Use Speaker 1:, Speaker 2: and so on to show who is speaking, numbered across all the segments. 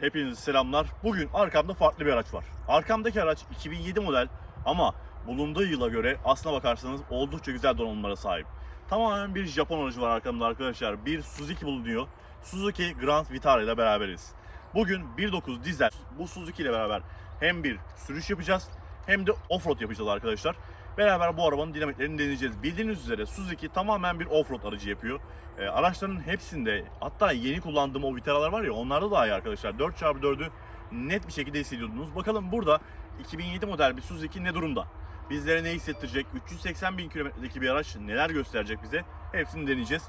Speaker 1: Hepinize selamlar. Bugün arkamda farklı bir araç var. Arkamdaki araç 2007 model ama bulunduğu yıla göre aslına bakarsanız oldukça güzel donanımlara sahip. Tamamen bir Japon aracı var arkamda arkadaşlar. Bir Suzuki bulunuyor. Suzuki Grand Vitara ile beraberiz. Bugün 1.9 dizel bu Suzuki ile beraber hem bir sürüş yapacağız hem de offroad yapacağız arkadaşlar. Beraber bu arabanın dinamiklerini deneyeceğiz. Bildiğiniz üzere Suzuki tamamen bir offroad aracı yapıyor. E, araçların hepsinde hatta yeni kullandığım o Vitara'lar var ya onlarda da iyi arkadaşlar. 4x4'ü net bir şekilde hissediyordunuz. Bakalım burada 2007 model bir Suzuki ne durumda? Bizlere ne hissettirecek? 380 bin kilometredeki bir araç neler gösterecek bize? Hepsini deneyeceğiz.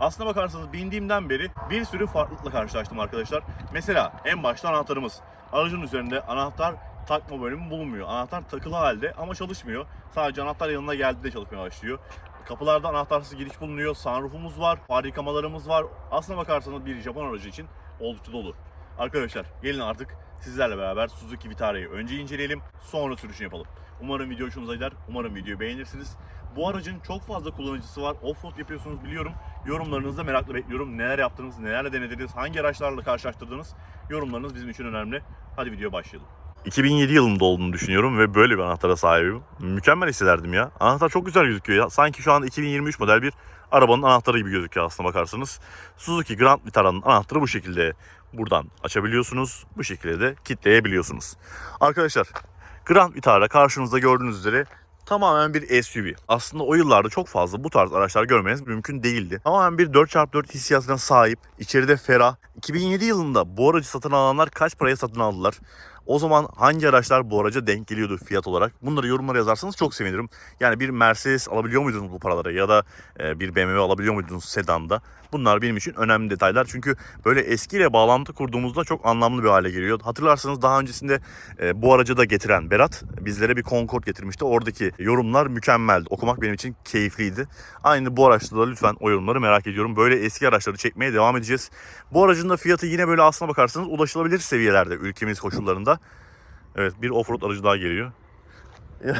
Speaker 1: Aslına bakarsanız bindiğimden beri bir sürü farklılıkla karşılaştım arkadaşlar. Mesela en başta anahtarımız. Aracın üzerinde anahtar takma bölümü bulunmuyor. Anahtar takılı halde ama çalışmıyor. Sadece anahtar yanına geldiğinde çalışmaya başlıyor. Kapılarda anahtarsız giriş bulunuyor. Sunroofumuz var. Far yıkamalarımız var. Aslına bakarsanız bir Japon aracı için oldukça dolu. Arkadaşlar gelin artık sizlerle beraber Suzuki Vitara'yı önce inceleyelim. Sonra sürüşünü yapalım. Umarım video hoşunuza gider. Umarım videoyu beğenirsiniz. Bu aracın çok fazla kullanıcısı var. Offroad yapıyorsunuz biliyorum. Yorumlarınızı da merakla bekliyorum. Neler yaptınız, nelerle denediniz, hangi araçlarla karşılaştırdınız? Yorumlarınız bizim için önemli. Hadi video başlayalım. 2007 yılında olduğunu düşünüyorum ve böyle bir anahtara sahibim. Mükemmel hissederdim ya. Anahtar çok güzel gözüküyor ya. Sanki şu an 2023 model bir arabanın anahtarı gibi gözüküyor aslına bakarsanız. Suzuki Grand Vitara'nın anahtarı bu şekilde. Buradan açabiliyorsunuz. Bu şekilde de kilitleyebiliyorsunuz. Arkadaşlar Grand Vitara karşınızda gördüğünüz üzere tamamen bir SUV. Aslında o yıllarda çok fazla bu tarz araçlar görmeniz mümkün değildi. Tamamen bir 4x4 hissiyatına sahip, içeride ferah. 2007 yılında bu aracı satın alanlar kaç paraya satın aldılar? O zaman hangi araçlar bu araca denk geliyordu fiyat olarak? Bunları yorumlara yazarsanız çok sevinirim. Yani bir Mercedes alabiliyor muydunuz bu paralara ya da e, bir BMW alabiliyor muydunuz sedanda? Bunlar benim için önemli detaylar. Çünkü böyle eskiyle bağlantı kurduğumuzda çok anlamlı bir hale geliyor. Hatırlarsanız daha öncesinde e, bu aracı da getiren Berat bizlere bir Concorde getirmişti. Oradaki yorumlar mükemmeldi. Okumak benim için keyifliydi. Aynı bu araçta da lütfen o yorumları merak ediyorum. Böyle eski araçları çekmeye devam edeceğiz. Bu aracın da fiyatı yine böyle aslına bakarsanız ulaşılabilir seviyelerde ülkemiz koşullarında. Evet bir offroad aracı daha geliyor.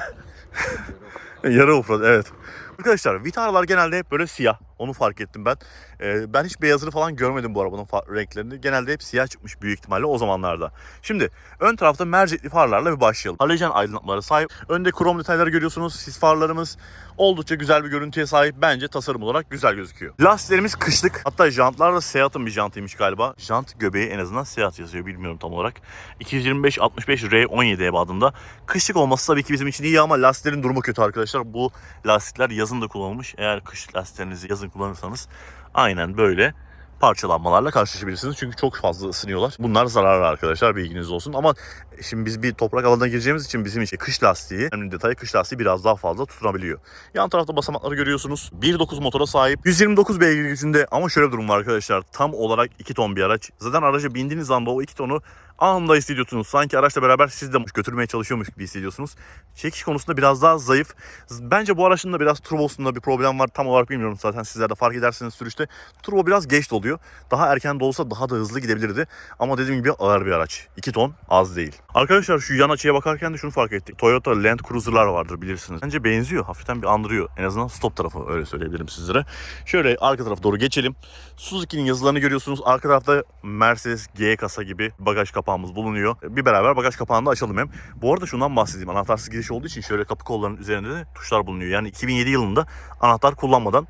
Speaker 1: Yarı offroad evet. Arkadaşlar Vitara'lar genelde hep böyle siyah. Onu fark ettim ben. Ee, ben hiç beyazını falan görmedim bu arabanın renklerini. Genelde hep siyah çıkmış büyük ihtimalle o zamanlarda. Şimdi ön tarafta mercekli farlarla bir başlayalım. Halojen aydınlatmaları sahip. Önde krom detayları görüyorsunuz. Sis farlarımız oldukça güzel bir görüntüye sahip. Bence tasarım olarak güzel gözüküyor. Lastiklerimiz kışlık. Hatta jantlar da Seat'ın bir jantıymış galiba. Jant göbeği en azından Seat yazıyor bilmiyorum tam olarak. 225-65 R17 ebadında. Kışlık olması tabii ki bizim için iyi ama lastiklerin durumu kötü arkadaşlar. Bu lastikler yazın da kullanılmış. Eğer kış lastiklerinizi yazın kullanırsanız aynen böyle parçalanmalarla karşılaşabilirsiniz. Çünkü çok fazla ısınıyorlar. Bunlar zararlı arkadaşlar bilginiz olsun. Ama şimdi biz bir toprak alanına gireceğimiz için bizim için kış lastiği, önemli detay kış lastiği biraz daha fazla tutunabiliyor. Yan tarafta basamakları görüyorsunuz. 1.9 motora sahip. 129 beygir gücünde ama şöyle bir durum var arkadaşlar. Tam olarak 2 ton bir araç. Zaten araca bindiğiniz anda o 2 tonu anında hissediyorsunuz. Sanki araçla beraber siz de götürmeye çalışıyormuş gibi hissediyorsunuz. Çekiş konusunda biraz daha zayıf. Bence bu araçın da biraz turbosunda bir problem var. Tam olarak bilmiyorum zaten sizler de fark edersiniz sürüşte. Turbo biraz geç doluyor. Daha erken de olsa daha da hızlı gidebilirdi. Ama dediğim gibi ağır bir araç. 2 ton az değil. Arkadaşlar şu yan açıya bakarken de şunu fark ettik. Toyota Land Cruiser'lar vardır bilirsiniz. Bence benziyor. Hafiften bir andırıyor. En azından stop tarafı öyle söyleyebilirim sizlere. Şöyle arka tarafa doğru geçelim. Suzuki'nin yazılarını görüyorsunuz. Arka tarafta Mercedes G kasa gibi bagaj kapağımız bulunuyor. Bir beraber bagaj kapağını da açalım hem. Bu arada şundan bahsedeyim. Anahtarsız giriş olduğu için şöyle kapı kollarının üzerinde de tuşlar bulunuyor. Yani 2007 yılında anahtar kullanmadan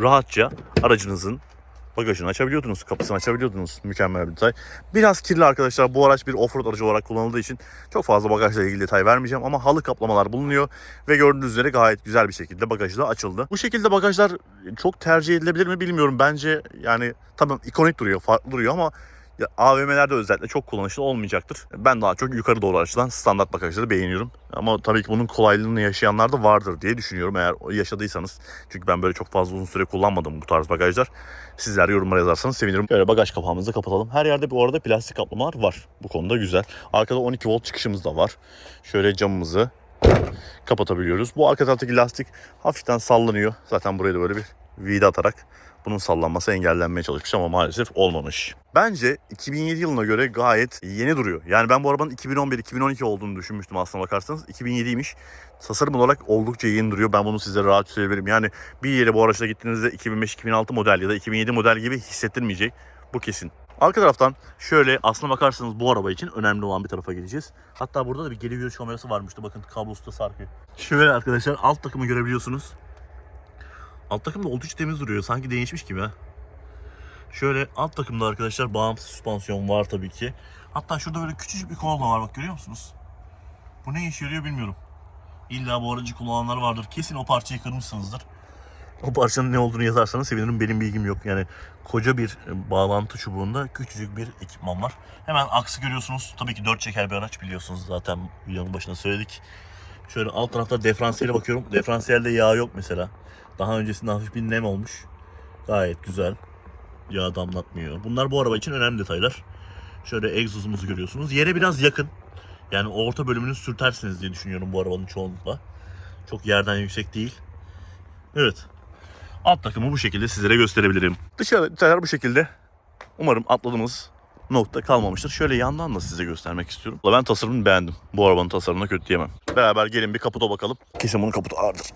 Speaker 1: rahatça aracınızın bagajını açabiliyordunuz, kapısını açabiliyordunuz. Mükemmel bir detay. Biraz kirli arkadaşlar. Bu araç bir offroad aracı olarak kullanıldığı için çok fazla bagajla ilgili detay vermeyeceğim ama halı kaplamalar bulunuyor ve gördüğünüz üzere gayet güzel bir şekilde bagajı da açıldı. Bu şekilde bagajlar çok tercih edilebilir mi bilmiyorum. Bence yani tamam ikonik duruyor, farklı duruyor ama AVM'lerde özellikle çok kullanışlı olmayacaktır. Ben daha çok yukarı doğru açılan standart bagajları beğeniyorum. Ama tabii ki bunun kolaylığını yaşayanlar da vardır diye düşünüyorum eğer yaşadıysanız. Çünkü ben böyle çok fazla uzun süre kullanmadım bu tarz bagajlar. Sizler yorumlara yazarsanız sevinirim. Böyle bagaj kapağımızı kapatalım. Her yerde bu arada plastik kaplamalar var. Bu konuda güzel. Arkada 12 volt çıkışımız da var. Şöyle camımızı kapatabiliyoruz. Bu arka taraftaki lastik hafiften sallanıyor. Zaten buraya da böyle bir vida atarak bunun sallanması engellenmeye çalışmış ama maalesef olmamış. Bence 2007 yılına göre gayet yeni duruyor. Yani ben bu arabanın 2011-2012 olduğunu düşünmüştüm aslına bakarsanız. 2007'ymiş. Tasarım olarak oldukça yeni duruyor. Ben bunu size rahat söyleyebilirim. Yani bir yere bu araçla gittiğinizde 2005-2006 model ya da 2007 model gibi hissettirmeyecek. Bu kesin. Arka taraftan şöyle aslına bakarsanız bu araba için önemli olan bir tarafa gideceğiz. Hatta burada da bir geri görüş kamerası varmıştı. Bakın kablosu da sarkıyor. Şöyle arkadaşlar alt takımı görebiliyorsunuz. Alt takım da oldukça temiz duruyor. Sanki değişmiş gibi. Şöyle alt takımda arkadaşlar bağımsız süspansiyon var tabii ki. Hatta şurada böyle küçücük bir kol da var bak görüyor musunuz? Bu ne işe yarıyor bilmiyorum. İlla bu aracı kullananlar vardır. Kesin o parçayı kırmışsınızdır. O parçanın ne olduğunu yazarsanız sevinirim. Benim bilgim yok. Yani koca bir e, bağlantı çubuğunda küçücük bir ekipman var. Hemen aksı görüyorsunuz. Tabii ki dört çeker bir araç biliyorsunuz zaten videonun başında söyledik. Şöyle alt tarafta diferansiyele bakıyorum. Diferansiyelde yağ yok mesela. Daha öncesinde hafif bir nem olmuş. Gayet güzel. Yağ damlatmıyor. Bunlar bu araba için önemli detaylar. Şöyle egzozumuzu görüyorsunuz. Yere biraz yakın. Yani orta bölümünü sürtersiniz diye düşünüyorum bu arabanın çoğunlukla. Çok yerden yüksek değil. Evet. Alt takımı bu şekilde sizlere gösterebilirim. Dışarı detaylar bu şekilde. Umarım atladığımız nokta kalmamıştır. Şöyle yandan da size göstermek istiyorum. Ben tasarımını beğendim. Bu arabanın tasarımını kötü diyemem. Beraber gelin bir kaputa bakalım. Kesin bunun kaputu ağırdır.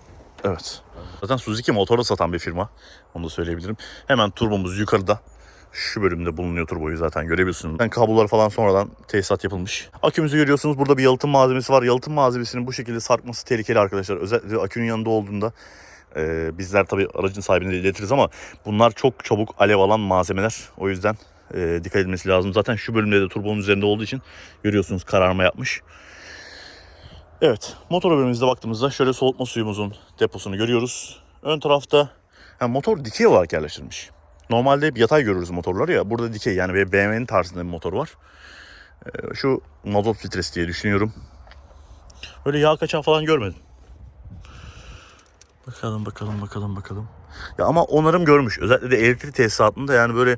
Speaker 1: Evet. Zaten Suzuki motoru satan bir firma. Onu da söyleyebilirim. Hemen turbomuz yukarıda. Şu bölümde bulunuyor turboyu zaten görebiliyorsunuz. Ben kablolar falan sonradan tesisat yapılmış. Akümüzü görüyorsunuz. Burada bir yalıtım malzemesi var. Yalıtım malzemesinin bu şekilde sarkması tehlikeli arkadaşlar. Özellikle akünün yanında olduğunda e, bizler tabii aracın sahibine de iletiriz ama bunlar çok çabuk alev alan malzemeler. O yüzden e, dikkat edilmesi lazım. Zaten şu bölümde de turbonun üzerinde olduğu için görüyorsunuz kararma yapmış. Evet, motor bölümümüzde baktığımızda şöyle soğutma suyumuzun deposunu görüyoruz. Ön tarafta ha, motor dikey olarak yerleştirilmiş. Normalde hep yatay görürüz motorları ya. Burada dikey yani BMW'nin tarzında bir motor var. Ee, şu mazot filtresi diye düşünüyorum. Öyle yağ kaçağı falan görmedim. Bakalım bakalım bakalım bakalım. Ya ama onarım görmüş. Özellikle de elektrik tesisatında yani böyle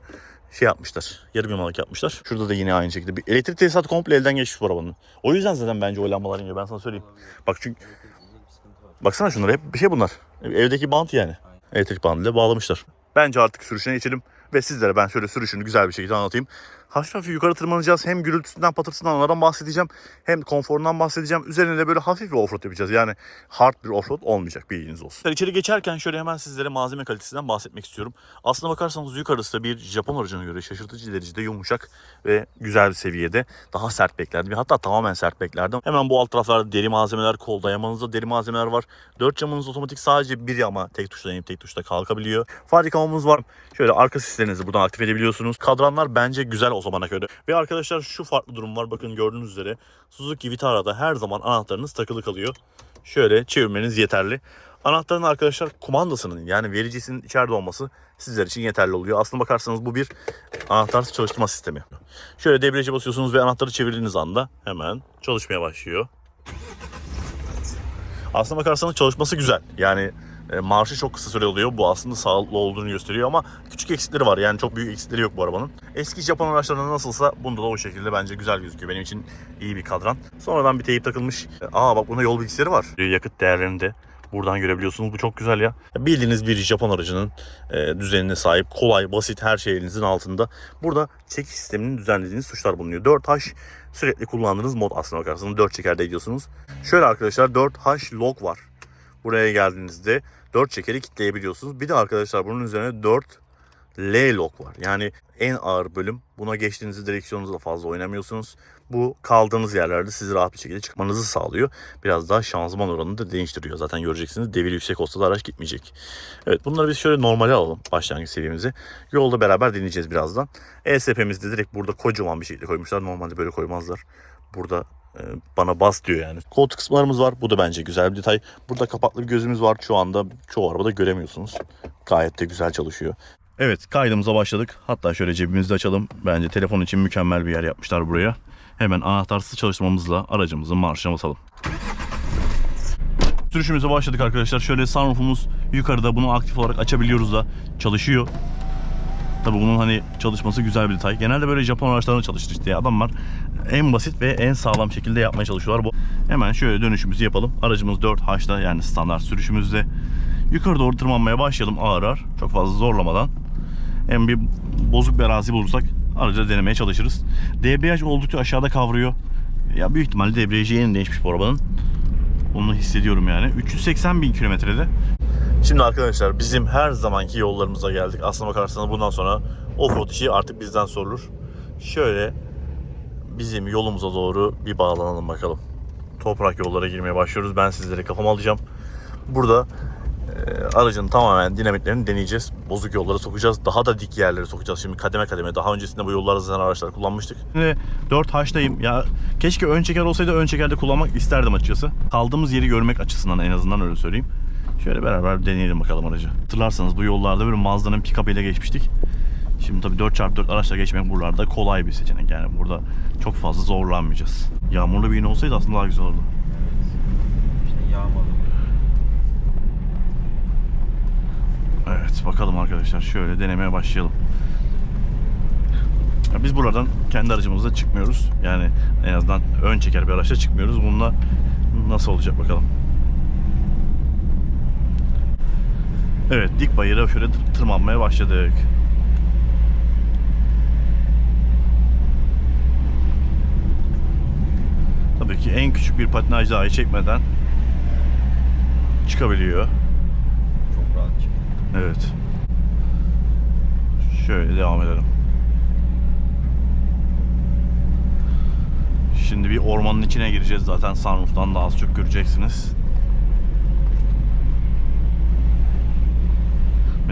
Speaker 1: şey yapmışlar. Yarım yamalak yapmışlar. Şurada da yine aynı şekilde. Bir elektrik tesisatı komple elden geçmiş bu arabanın. O yüzden zaten bence o lambalar yanıyor. Ben sana söyleyeyim. Bak çünkü baksana şunlara hep bir şey bunlar. Evdeki bant yani. Elektrik bandıyla bağlamışlar. Bence artık sürüşüne geçelim. Ve sizlere ben şöyle sürüşünü güzel bir şekilde anlatayım. Hafif hafif yukarı tırmanacağız. Hem gürültüsünden patırtısından onlardan bahsedeceğim. Hem konforundan bahsedeceğim. Üzerine de böyle hafif bir offroad yapacağız. Yani hard bir offroad olmayacak bilginiz olsun. İçeri geçerken şöyle hemen sizlere malzeme kalitesinden bahsetmek istiyorum. Aslına bakarsanız yukarısı da bir Japon aracına göre şaşırtıcı derecede yumuşak ve güzel bir seviyede. Daha sert beklerdim. Hatta tamamen sert beklerdim. Hemen bu alt taraflarda deri malzemeler, kol dayamanızda deri malzemeler var. Dört camınız otomatik sadece bir ama tek tuşla inip tek tuşla kalkabiliyor. Yıkamamız var. Şöyle arka sislerinizi buradan aktif edebiliyorsunuz. Kadranlar bence güzel o zamana göre. Ve arkadaşlar şu farklı durum var. Bakın gördüğünüz üzere Suzuki Vitara'da her zaman anahtarınız takılı kalıyor. Şöyle çevirmeniz yeterli. Anahtarın arkadaşlar kumandasının yani vericisinin içeride olması sizler için yeterli oluyor. Aslına bakarsanız bu bir anahtarsız çalıştırma sistemi. Şöyle debriyaja basıyorsunuz ve anahtarı çevirdiğiniz anda hemen çalışmaya başlıyor. Aslına bakarsanız çalışması güzel. Yani e, marşı çok kısa süre oluyor. Bu aslında sağlıklı olduğunu gösteriyor ama küçük eksikleri var. Yani çok büyük eksikleri yok bu arabanın. Eski Japon araçlarında nasılsa bunda da o şekilde bence güzel gözüküyor. Benim için iyi bir kadran. Sonradan bir teyip takılmış. E, Aa bak bunda yol bilgisayarı var. E, Yakıt değerlerini de buradan görebiliyorsunuz. Bu çok güzel ya. Bildiğiniz bir Japon aracının düzenine sahip. Kolay, basit her şey elinizin altında. Burada çekiş sisteminin düzenlediğiniz tuşlar bulunuyor. 4H sürekli kullandığınız mod aslına bakarsanız 4 çekerde ediyorsunuz. Şöyle arkadaşlar 4H log var. Buraya geldiğinizde 4 çekeri kitleyebiliyorsunuz. Bir de arkadaşlar bunun üzerine 4 L lock var. Yani en ağır bölüm. Buna geçtiğinizde direksiyonunuzla fazla oynamıyorsunuz. Bu kaldığınız yerlerde sizi rahat bir şekilde çıkmanızı sağlıyor. Biraz daha şanzıman oranını da değiştiriyor. Zaten göreceksiniz devir yüksek olsa da araç gitmeyecek. Evet bunları biz şöyle normale alalım başlangıç seviyemizi. Yolda beraber deneyeceğiz birazdan. ESP'mizi de direkt burada kocaman bir şekilde koymuşlar. Normalde böyle koymazlar. Burada bana bas diyor yani. Koltuk kısımlarımız var. Bu da bence güzel bir detay. Burada kapaklı bir gözümüz var. Şu anda çoğu arabada göremiyorsunuz. Gayet de güzel çalışıyor. Evet kaydımıza başladık. Hatta şöyle cebimizde açalım. Bence telefon için mükemmel bir yer yapmışlar buraya. Hemen anahtarsız çalıştırmamızla aracımızın marşına basalım. Sürüşümüze başladık arkadaşlar. Şöyle sunroofumuz yukarıda. Bunu aktif olarak açabiliyoruz da çalışıyor. Tabii bunun hani çalışması güzel bir detay. Genelde böyle Japon araçlarında çalıştı işte. Adamlar en basit ve en sağlam şekilde yapmaya çalışıyorlar. Bu Hemen şöyle dönüşümüzü yapalım. Aracımız 4H'da yani standart sürüşümüzde. Yukarı doğru tırmanmaya başlayalım ağır ağır. Çok fazla zorlamadan. Hem bir bozuk bir arazi bulursak aracı denemeye çalışırız. Debriyaj oldukça aşağıda kavruyor. Ya büyük ihtimalle debriyajı yeni değişmiş bu arabanın. Onu hissediyorum yani. 380 bin kilometrede. Şimdi arkadaşlar bizim her zamanki yollarımıza geldik. Aslına bakarsanız bundan sonra offroad işi artık bizden sorulur. Şöyle bizim yolumuza doğru bir bağlanalım bakalım. Toprak yollara girmeye başlıyoruz. Ben sizlere kafama alacağım. Burada e, aracın tamamen dinamitlerini deneyeceğiz. Bozuk yollara sokacağız. Daha da dik yerlere sokacağız. Şimdi kademe kademe. Daha öncesinde bu yollarda zaten araçlar kullanmıştık. Şimdi 4H'dayım. Ya keşke ön çeker olsaydı ön çekerde kullanmak isterdim açıkçası. Kaldığımız yeri görmek açısından en azından öyle söyleyeyim. Şöyle beraber bir deneyelim bakalım aracı. Hatırlarsanız bu yollarda böyle Mazda'nın pick-up ile geçmiştik. Şimdi tabii 4x4 araçla geçmek buralarda kolay bir seçenek. Yani burada çok fazla zorlanmayacağız. Yağmurlu bir gün olsaydı aslında daha güzel olurdu.
Speaker 2: İşte yağmalı.
Speaker 1: Evet bakalım arkadaşlar şöyle denemeye başlayalım. Ya biz buradan kendi aracımızla çıkmıyoruz. Yani en azından ön çeker bir araçla çıkmıyoruz. Bununla nasıl olacak bakalım. Evet dik bayıra şöyle tır- tırmanmaya başladık. Tabii ki en küçük bir patinaj dahi çekmeden çıkabiliyor.
Speaker 2: Çok rahat.
Speaker 1: Evet. Şöyle devam edelim. Şimdi bir ormanın içine gireceğiz zaten sunroof'tan da az çok göreceksiniz.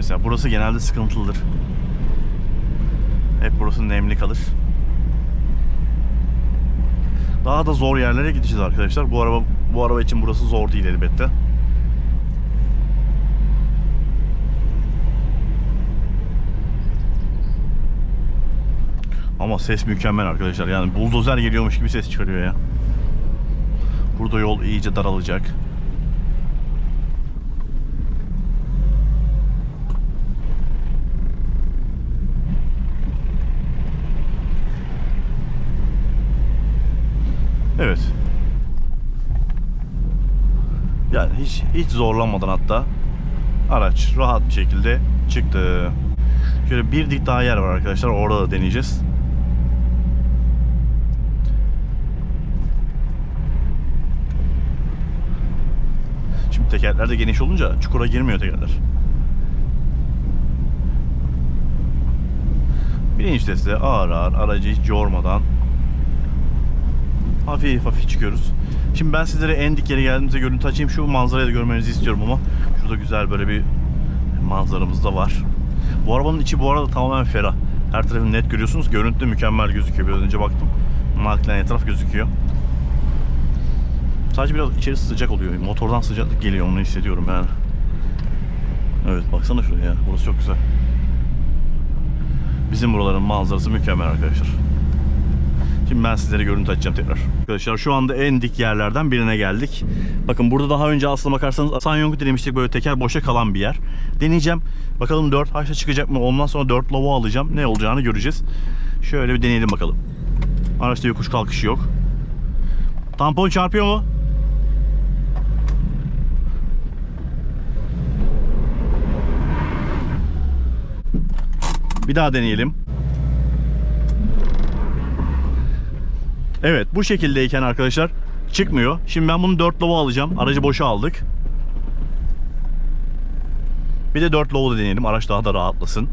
Speaker 1: Mesela burası genelde sıkıntılıdır. Hep burası nemli kalır. Daha da zor yerlere gideceğiz arkadaşlar. Bu araba bu araba için burası zor değil elbette. Ama ses mükemmel arkadaşlar. Yani buldozer geliyormuş gibi ses çıkarıyor ya. Burada yol iyice daralacak. Evet. Yani hiç zorlanmadan hatta araç rahat bir şekilde çıktı. Şöyle bir dik daha yer var arkadaşlar. Orada da deneyeceğiz. Şimdi tekerler de geniş olunca çukura girmiyor tekerler. Birinci testte ağır ağır aracı hiç yormadan hafif hafif çıkıyoruz. Şimdi ben sizlere en dik yere geldiğimizde görüntü açayım. Şu manzarayı da görmenizi istiyorum ama şurada güzel böyle bir manzaramız da var. Bu arabanın içi bu arada tamamen ferah. Her tarafını net görüyorsunuz. Görüntü de mükemmel gözüküyor. Biraz önce baktım. Naklen etraf gözüküyor. Sadece biraz içerisi sıcak oluyor. Motordan sıcaklık geliyor. Onu hissediyorum yani. Evet baksana şuraya. ya. Burası çok güzel. Bizim buraların manzarası mükemmel arkadaşlar. Şimdi ben sizlere görüntü açacağım tekrar. Arkadaşlar şu anda en dik yerlerden birine geldik. Bakın burada daha önce aslına bakarsanız Sanyong'u denemiştik böyle teker boşa kalan bir yer. Deneyeceğim. Bakalım 4 haşa çıkacak mı? Ondan sonra 4 lava alacağım. Ne olacağını göreceğiz. Şöyle bir deneyelim bakalım. Araçta yokuş kalkışı yok. Tampon çarpıyor mu? Bir daha deneyelim. Evet bu şekildeyken arkadaşlar çıkmıyor. Şimdi ben bunu 4 lova alacağım. Aracı boşa aldık. Bir de 4 lova da deneyelim. Araç daha da rahatlasın.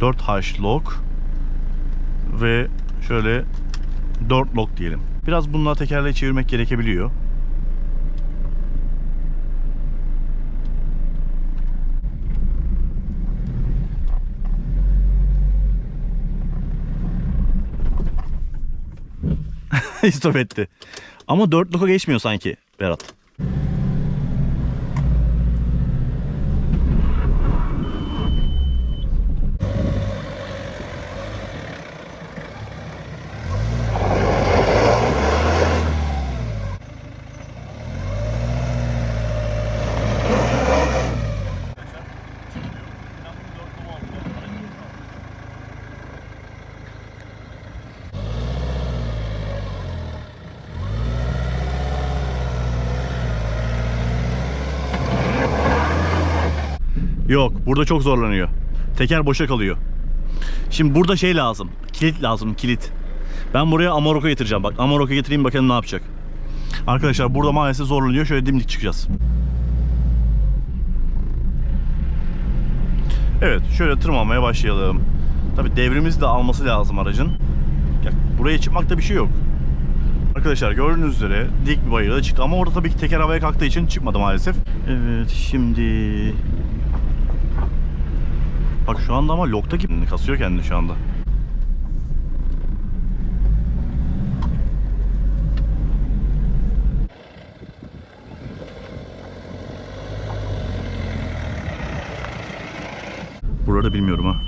Speaker 1: 4 H lock ve şöyle 4 lock diyelim. Biraz bununla tekerleği çevirmek gerekebiliyor. İstop etti. Ama 4 loka geçmiyor sanki Berat. Yok burada çok zorlanıyor. Teker boşa kalıyor. Şimdi burada şey lazım. Kilit lazım kilit. Ben buraya Amarok'a getireceğim. Bak Amarok'a getireyim bakalım ne yapacak. Arkadaşlar burada maalesef zorlanıyor. Şöyle dimdik çıkacağız. Evet şöyle tırmanmaya başlayalım. Tabi devrimizi de alması lazım aracın. Ya, buraya çıkmakta bir şey yok. Arkadaşlar gördüğünüz üzere dik bir bayıra çıktı ama orada tabii ki teker havaya kalktığı için çıkmadı maalesef. Evet şimdi... Bak şu anda ama lokta gibi kasıyor kendini şu anda. Buraları bilmiyorum ha.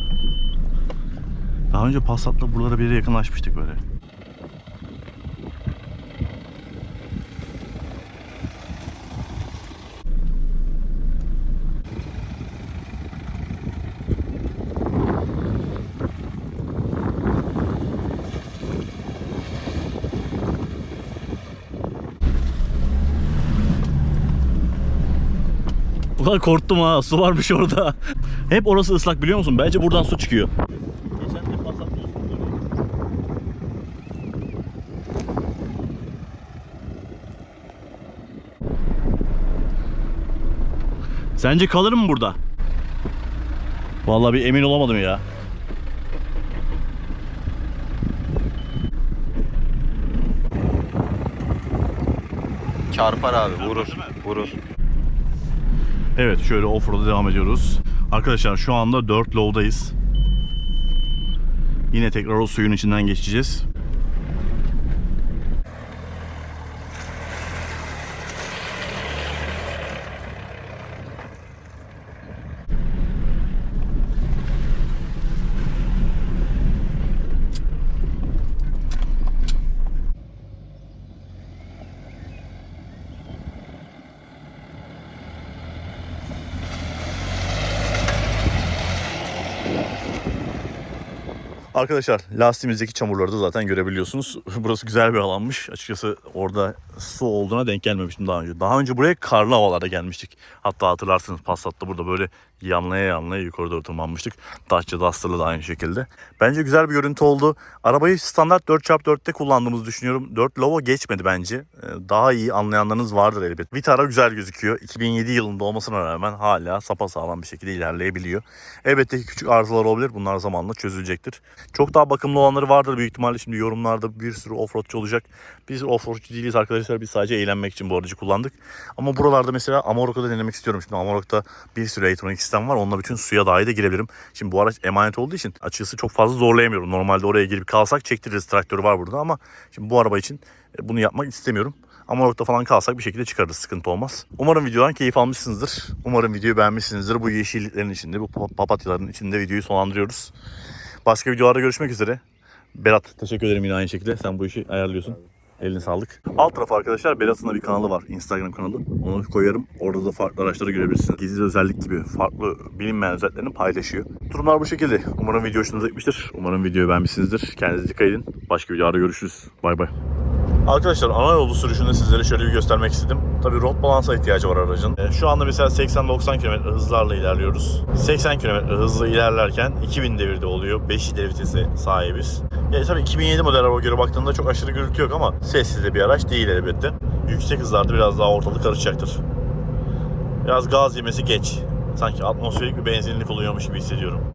Speaker 1: Daha önce Passat'la buralara bir yere yakınlaşmıştık böyle. Ulan korktum ha su varmış orada. Hep orası ıslak biliyor musun? Bence buradan su çıkıyor. Sence kalır mı burada? Vallahi bir emin olamadım ya.
Speaker 2: Çarpar abi vurur. Vurur.
Speaker 1: Evet şöyle offroad'a devam ediyoruz. Arkadaşlar şu anda 4 low'dayız. Yine tekrar o suyun içinden geçeceğiz. Arkadaşlar lastiğimizdeki çamurları da zaten görebiliyorsunuz. Burası güzel bir alanmış. Açıkçası orada su olduğuna denk gelmemiştim daha önce. Daha önce buraya karlı havalarda gelmiştik. Hatta hatırlarsınız Passat'ta burada böyle yanlaya yanlaya yukarı doğru tırmanmıştık. Dacia Duster'la da aynı şekilde. Bence güzel bir görüntü oldu. Arabayı standart 4x4'te kullandığımızı düşünüyorum. 4 Lovo geçmedi bence. Ee, Daha iyi anlayanlarınız vardır elbet. Vitara güzel gözüküyor. 2007 yılında olmasına rağmen hala sapasağlam bir şekilde ilerleyebiliyor. Elbette ki küçük arızalar olabilir. Bunlar zamanla çözülecektir. Çok daha bakımlı olanları vardır büyük ihtimalle. Şimdi yorumlarda bir sürü offroadçu olacak. Biz offroadçu değiliz arkadaşlar. Biz sadece eğlenmek için bu aracı kullandık. Ama buralarda mesela Amarok'ta denemek istiyorum. Şimdi Amarok'ta bir sürü elektronik sistem var. Onunla bütün suya dahi de girebilirim. Şimdi bu araç emanet olduğu için açıkçası çok fazla zorlayamıyorum. Normalde oraya girip kalsak çektiririz. Traktörü var burada ama şimdi bu araba için e, bunu yapmak istemiyorum. Amarok'ta falan kalsak bir şekilde çıkarırız. Sıkıntı olmaz. Umarım videodan keyif almışsınızdır. Umarım videoyu beğenmişsinizdir. Bu yeşilliklerin içinde, bu pa- papatyaların içinde videoyu sonlandırıyoruz. Başka videolarda görüşmek üzere. Berat teşekkür ederim yine aynı şekilde. Sen bu işi ayarlıyorsun. Eline sağlık. Alt tarafı arkadaşlar Berat'ın da bir kanalı var. Instagram kanalı. Onu koyarım. Orada da farklı araçları görebilirsiniz. Gizli özellik gibi farklı bilinmeyen özelliklerini paylaşıyor. Durumlar bu şekilde. Umarım video hoşunuza gitmiştir. Umarım videoyu beğenmişsinizdir. Kendinize dikkat edin. Başka videoda görüşürüz. Bay bay. Arkadaşlar ana yolu sürüşünde sizlere şöyle bir göstermek istedim. Tabii rot balansa ihtiyacı var aracın. E, Şu anda mesela 80-90 km hızlarla ilerliyoruz. 80 km hızla ilerlerken 2000 devirde oluyor. 5 ileri vitese sahibiz. Yani tabii 2007 model araba göre baktığında çok aşırı gürültü yok ama sessiz de bir araç değil elbette. Yüksek hızlarda biraz daha ortalık karışacaktır. Biraz gaz yemesi geç. Sanki atmosferik bir benzinlik oluyormuş gibi hissediyorum.